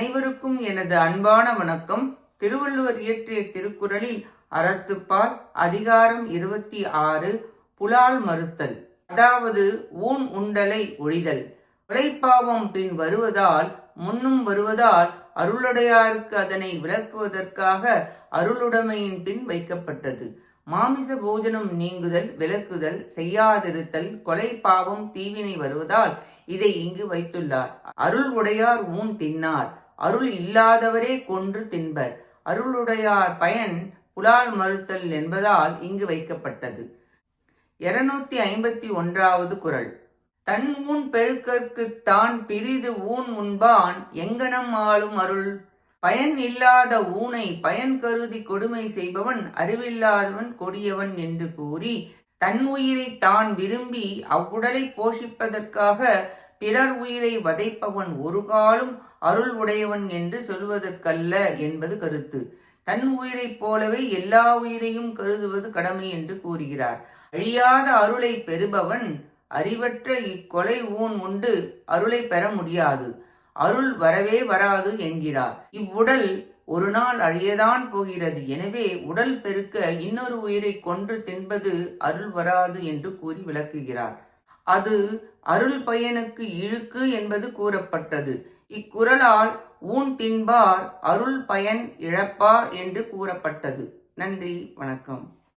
அனைவருக்கும் எனது அன்பான வணக்கம். திருவள்ளுவர் இயற்றிய திருக்குறளில் அறத்துப்பால் அதிகாரம் இருபத்தி ஆறு புலால் மறுத்தல். அதாவது ஊன் உண்டலை ஒழிதல். கொலைப்பாவம் பின் வருவதால் முன்னும் வருவதால் அருளுடையாருக்கு அதனை விளக்குவதற்காக அருளுடைமையின் பின் வைக்கப்பட்டது. மாமிச போஜனம் நீங்குதல் விலக்குதல் செய்யாதிருத்தல் கொலை பாவம் தீவினை வருவதால் இதை இங்கு வைத்துள்ளார். அருள் உடையார் ஊன் தின்னார். அருள் இல்லாதவரே கொன்று தின்பர். அருளுடையார் பயன் புலால் மறுத்தல் என்பதால் இங்கு வைக்கப்பட்டது. இருநூத்தி ஐம்பத்தி ஒன்றாவது குரல். தன் உன் பெருக்கற்கு தான் பிரிது ஊன் உண்பான் எங்கனம் ஆளும் அருள்? பயன் இல்லாத ஊனை பயன் கருதி கொடுமை செய்பவன் அறிவில்லாதவன் கொடியவன் என்று கூறி தன் உயிரை தான் விரும்பி அவ்வுடலை போஷிப்பதற்காக பிறர் உயிரை வதைப்பவன் ஒரு காலும் அருள் உடையவன் என்று சொல்வதற்கல்ல என்பது கருத்து. தன் உயிரைப் போலவே எல்லா உயிரையும் கருதுவது கடமை என்று கூறுகிறார். அழியாத அருளை பெறுபவன் அறிவற்ற இக்கொலை ஊன் உண்டு அருளை பெற முடியாது. அருள் வரவே வராது என்கிறார். இவ்வுடல் ஒரு நாள் அழியதான் போகிறது. எனவே உடல் பெருக்க இன்னொரு உயிரை கொன்று தின்பது அருள் வராது என்று கூறி விளக்குகிறார். அது அருள் பயனுக்கு இழுக்கு என்பது கூறப்பட்டது. இக்குறளால் ஊன் தின்பார் அருள் பயன் இழப்பார் என்று கூறப்பட்டது. நன்றி வணக்கம்.